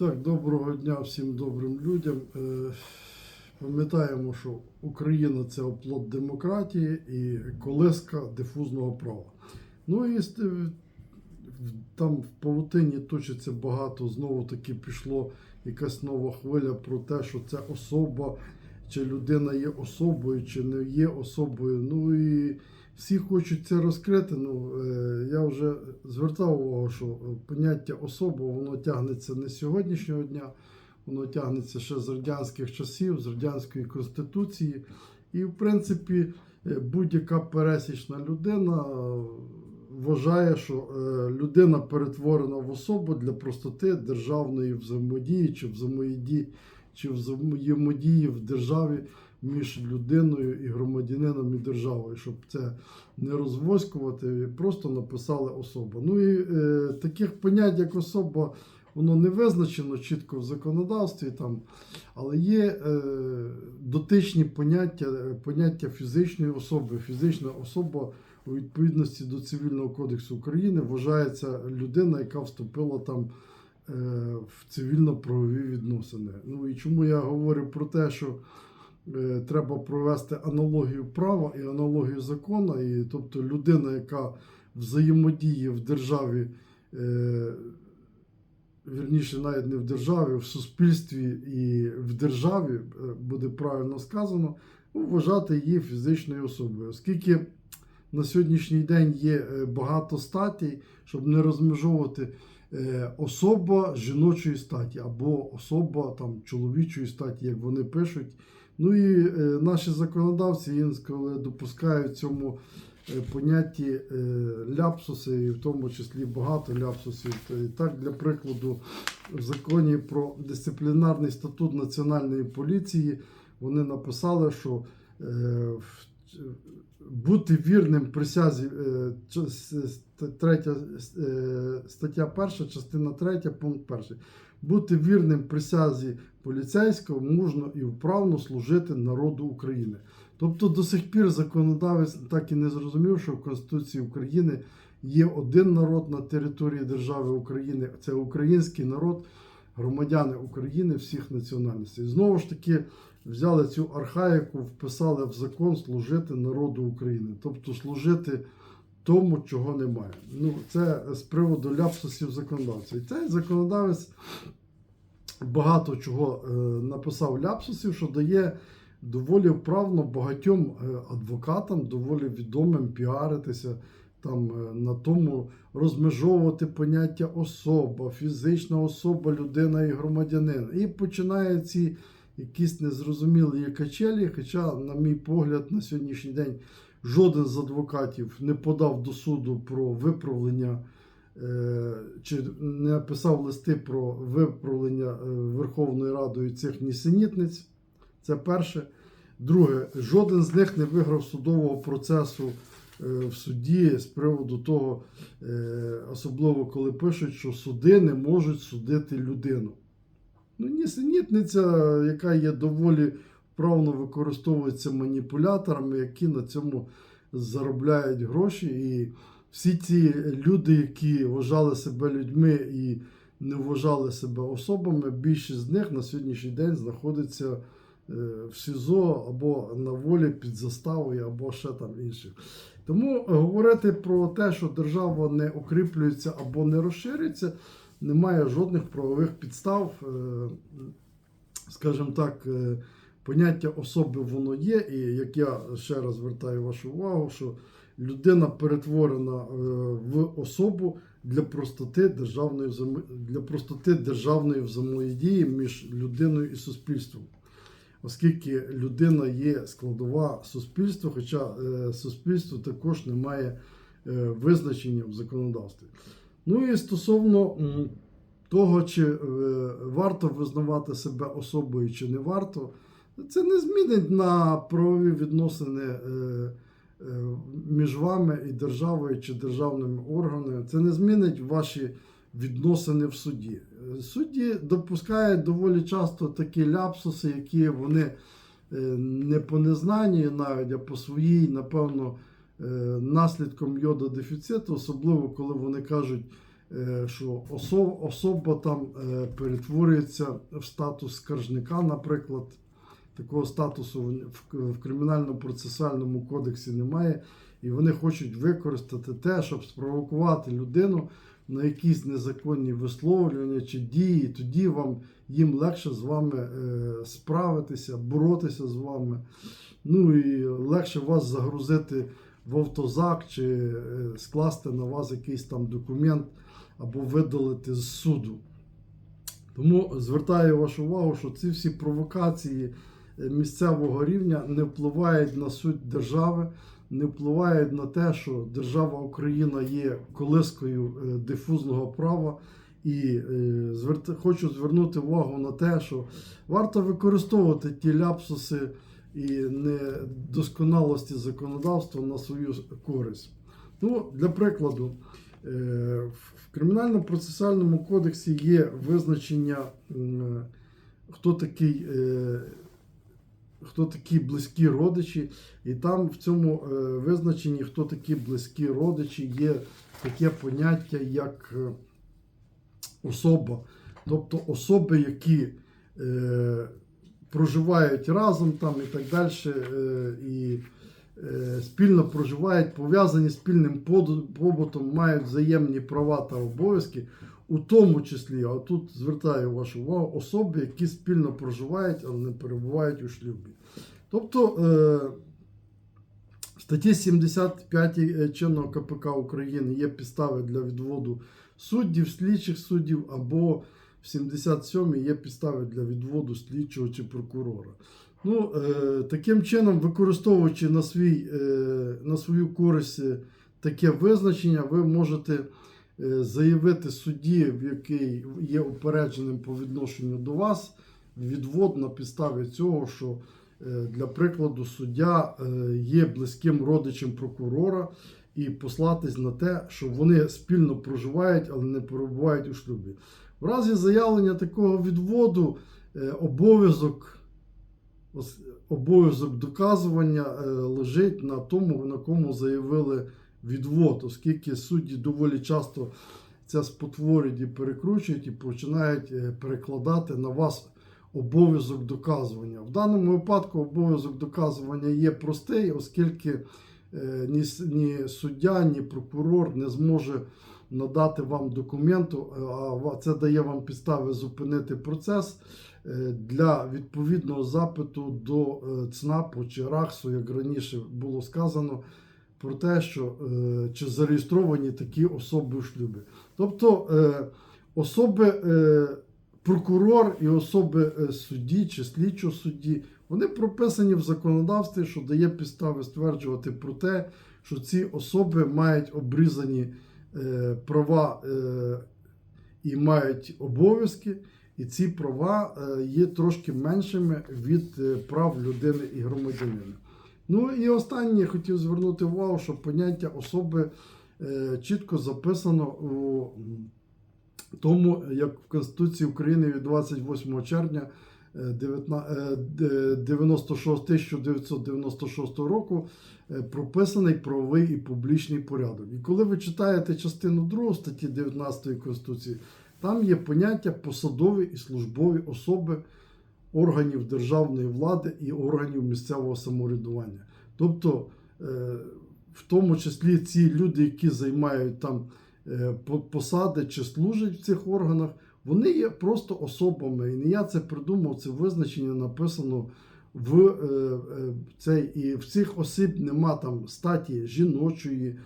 Так, доброго дня всім добрим людям. Е, Пам'ятаємо, що Україна це оплот демократії і колиска дифузного права. Ну і там в павутині точиться багато, знову таки пішло якась нова хвиля про те, що це особа, чи людина є особою, чи не є особою. Ну і всі хочуть це розкрити. Ну, е, я вже звертав увагу, що поняття особа воно тягнеться не з сьогоднішнього дня, воно тягнеться ще з радянських часів, з радянської конституції. І, в принципі, е, будь-яка пересічна людина вважає, що е, людина перетворена в особу для простоти державної взаємодії чи взаємодії, чи взаємодії в державі між людиною і громадянином і державою, щоб це не розвоськувати, просто написали особа. Ну і е, таких понять, як особа, воно не визначено чітко в законодавстві, там, але є е, дотичні поняття, е, поняття фізичної особи. Фізична особа у відповідності до Цивільного кодексу України вважається людина, яка вступила там е, в цивільно-правові відносини. Ну і чому я говорю про те, що треба провести аналогію права і аналогію закону, і тобто людина, яка взаємодіє в державі, е, вірніше, навіть не в державі, в суспільстві і в державі, е, буде правильно сказано, ну, вважати її фізичною особою, оскільки на сьогоднішній день є е, багато статей, щоб не розмежовувати е, особа жіночої статі або особа там, чоловічої статі, як вони пишуть. Ну і е, наші законодавці інколи допускають цьому е, понятті е, ляпсуси, і в тому числі багато ляпсусів. Й Так, для прикладу, в законі про дисциплінарний статут Національної поліції вони написали, що в- бути вірним присязі, е, третя, е, стаття перша, частина третя, пункт перший. Бути вірним присязі поліцейського можна і вправно служити народу України. Тобто до сих пір законодавець так і не зрозумів, що в Конституції України є один народ на території держави України. Це український народ, громадяни України всіх національностей. Знову ж таки, взяли цю архаїку, вписали в закон служити народу України, тобто служити тому, чого немає. Ну, це з приводу ляпсусів законодавця. І цей законодавець багато чого е, написав ляпсусів, що дає доволі вправно багатьом е, адвокатам, доволі відомим піаритися там е, на тому розмежовувати поняття особа, фізична особа, людина і громадянин. І починає ці якісь незрозумілі качелі, хоча, на мій погляд, на сьогоднішній день жоден з адвокатів не подав до суду про виправлення. е, Чи не написав листи про виправлення е, Верховною Радою цих нісенітниць. Це перше. Друге, жоден з них не виграв судового процесу в суді з приводу того, е, особливо коли пишуть, що суди не можуть судити людину. Ну, нісенітниця, яка є доволі вправно використовується маніпуляторами, які на цьому заробляють гроші. І всі ці люди, які вважали себе людьми і не вважали себе особами, більшість з них на сьогоднішній день знаходиться е, в СІЗО або на волі під заставою, або ще там інших. Тому говорити про те, що держава не укріплюється або не розширюється, немає жодних правових підстав. Е, Скажімо так, е, поняття особи воно є, і як я ще раз звертаю вашу увагу, що людина перетворена е, в особу для простоти державної для простоти державної взаємодії між людиною і суспільством. Оскільки людина є складова суспільства, хоча е, суспільство також не має е, визначення в законодавстві. Ну і стосовно того, чи е, варто визнавати себе особою, чи не варто, це не змінить на правові відносини між вами і державою чи державними органами. Це не змінить ваші відносини в суді. Судді допускають доволі часто такі ляпсуси, які вони е, не по незнанні навіть, а по своїй, напевно, е, наслідком йододефіциту, особливо коли вони кажуть е, що осо- особа там перетворюється в статус скаржника, наприклад. Такого статусу в кримінально-процесуальному кодексі немає. І вони хочуть використати те, щоб спровокувати людину на якісь незаконні висловлювання чи дії. Тоді вам їм легше з вами е, справитися, боротися з вами. Ну і легше вас загрузити в автозак чи е, скласти на вас якийсь там документ або видалити з суду. Тому звертаю вашу увагу, що ці всі провокації е, місцевого рівня не впливають на суть держави, не впливають на те, що держава Україна є колискою е, дифузного права. І е, хочу звернути увагу на те, що варто використовувати ті ляпсуси і недосконалості законодавства на свою користь. Ну, для прикладу, е, в кримінально-процесуальному кодексі є визначення, хто такий. Хто такі близькі родичі, і там в цьому е, визначенні, хто такі близькі родичі, є таке поняття як е, особа, тобто особи, які е, проживають разом там і так далі, і спільно проживають, пов'язані спільним побутом, мають взаємні права та обов'язки, у тому числі, а тут звертаю вашу увагу, особи, які спільно проживають, але не перебувають у шлюбі. Тобто е, в статті 75 е, чинного КПК України є підстави для відводу суддів, слідчих суддів, або в 77 є підстави для відводу слідчого чи прокурора. Ну, е, таким чином, використовуючи на, свій, е, на свою користь е, таке визначення, ви можете е, заявити судді, який є упередженим по відношенню до вас, відвод на підставі цього, що е, для прикладу суддя е, є близьким родичем прокурора, і послатись на те, що вони спільно проживають, але не перебувають у шлюбі. В разі заявлення такого відводу е, обов'язок обов'язок доказування е, лежить на тому, на кому заявили відвод, оскільки судді доволі часто це спотворюють і перекручують і починають е, перекладати на вас обов'язок доказування. В даному випадку обов'язок доказування є простий, оскільки е, ні, ні суддя, ні прокурор не зможе надати вам документу, е, а це дає вам підстави зупинити процес для відповідного запиту до ЦНАПу чи РАХСу, як раніше було сказано, про те, що е, чи зареєстровані такі особи в шлюбі. Тобто е, особи, е, прокурор і особи судді чи слідчого судді, вони прописані в законодавстві, що дає підстави стверджувати про те, що ці особи мають обрізані права і мають обов'язки, і ці права є трошки меншими від прав людини і громадянина. Ну і останнє хотів звернути увагу, що поняття особи е, чітко записано у тому, як в Конституції України від 28 червня е, 19 е, де- 96 1996 року е, прописаний правовий і публічний порядок. І коли ви читаєте частину 2 статті 19 Конституції, там є поняття посадові і службові особи органів державної влади і органів місцевого самоврядування. Тобто, е, в тому числі ці люди, які займають там е, посади чи служать в цих органах, вони є просто особами. І не я це придумав, це визначення написано в е, цей, і в цих осіб нема там статі жіночої,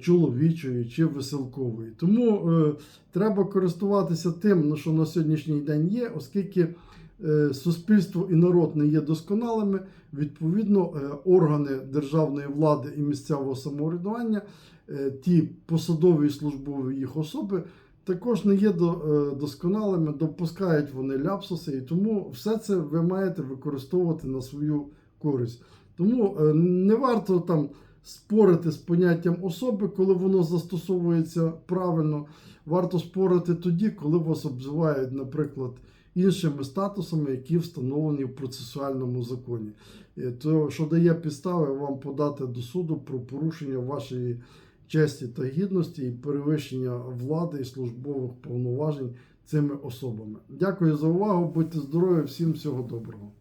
чоловічої чи веселкової. Тому е, треба користуватися тим, ну, що на сьогоднішній день є, оскільки суспільство і народ не є досконалими, відповідно, е, органи державної влади і місцевого самоврядування, е, ті посадові і службові їх особи. Також не є е, досконалими, допускають вони ляпсуси, і тому все це ви маєте використовувати на свою користь. Тому е, не варто там спорити з поняттям особи, коли воно застосовується правильно. Варто спорити тоді, коли вас обзивають, наприклад, іншими статусами, які встановлені в процесуальному законі. Е, То, що дає підстави вам подати до суду про порушення вашої честі та гідності і перевищення влади і службових повноважень цими особами. Дякую за увагу. Будьте здорові, всім всього доброго.